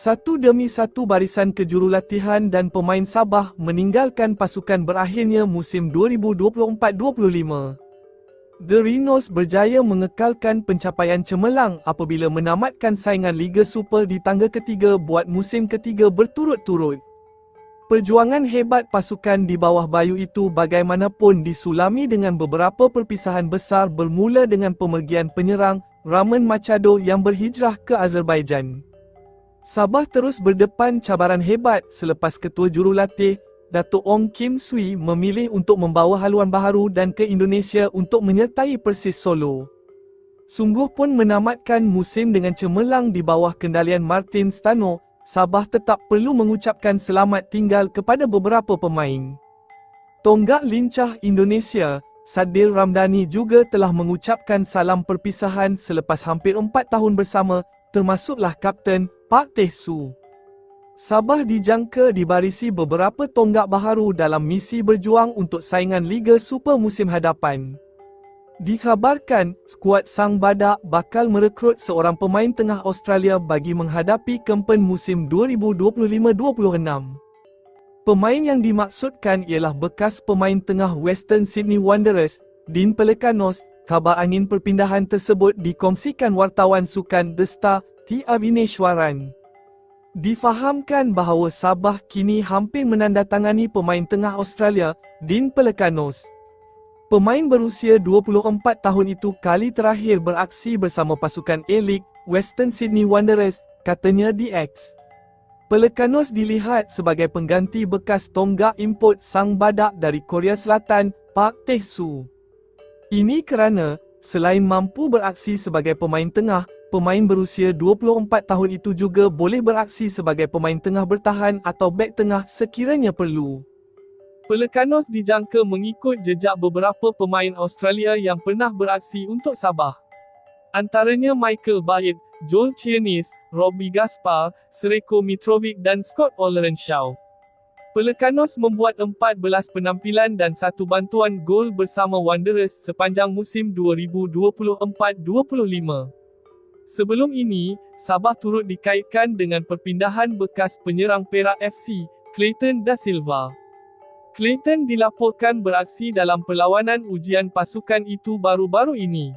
Satu demi satu barisan kejurulatihan dan pemain Sabah meninggalkan pasukan berakhirnya musim 2024-25. The Rhinos berjaya mengekalkan pencapaian cemerlang apabila menamatkan saingan Liga Super di tangga ketiga buat musim ketiga berturut-turut. Perjuangan hebat pasukan di bawah bayu itu bagaimanapun disulami dengan beberapa perpisahan besar bermula dengan pemergian penyerang Ramen Machado yang berhijrah ke Azerbaijan. Sabah terus berdepan cabaran hebat selepas ketua jurulatih, Datuk Ong Kim Sui memilih untuk membawa haluan baharu dan ke Indonesia untuk menyertai Persis Solo. Sungguh pun menamatkan musim dengan cemerlang di bawah kendalian Martin Stano, Sabah tetap perlu mengucapkan selamat tinggal kepada beberapa pemain. Tonggak lincah Indonesia, Sadil Ramdhani juga telah mengucapkan salam perpisahan selepas hampir empat tahun bersama, termasuklah Kapten Pak Teh Su. Sabah dijangka dibarisi beberapa tonggak baharu dalam misi berjuang untuk saingan Liga Super musim hadapan. Dikhabarkan, skuad Sang Badak bakal merekrut seorang pemain tengah Australia bagi menghadapi kempen musim 2025-26. Pemain yang dimaksudkan ialah bekas pemain tengah Western Sydney Wanderers, Dean Pelekanos. Kabar angin perpindahan tersebut dikongsikan wartawan sukan The Star T. Avineshwaran. Difahamkan bahawa Sabah kini hampir menandatangani pemain tengah Australia, Dean Pelekanos. Pemain berusia 24 tahun itu kali terakhir beraksi bersama pasukan A-League, Western Sydney Wanderers, katanya di X. Pelekanos dilihat sebagai pengganti bekas tonggak import sang badak dari Korea Selatan, Park Tae-soo. Ini kerana, selain mampu beraksi sebagai pemain tengah, pemain berusia 24 tahun itu juga boleh beraksi sebagai pemain tengah bertahan atau bek tengah sekiranya perlu. Pelekanos dijangka mengikut jejak beberapa pemain Australia yang pernah beraksi untuk Sabah. Antaranya Michael Baird, Joel Chiernis, Robbie Gaspar, Sreko Mitrovic dan Scott Ollerenshaw. Pelekanos membuat 14 penampilan dan satu bantuan gol bersama Wanderers sepanjang musim 2024-25. Sebelum ini, Sabah turut dikaitkan dengan perpindahan bekas penyerang Perak FC, Clayton Da Silva. Clayton dilaporkan beraksi dalam perlawanan ujian pasukan itu baru-baru ini.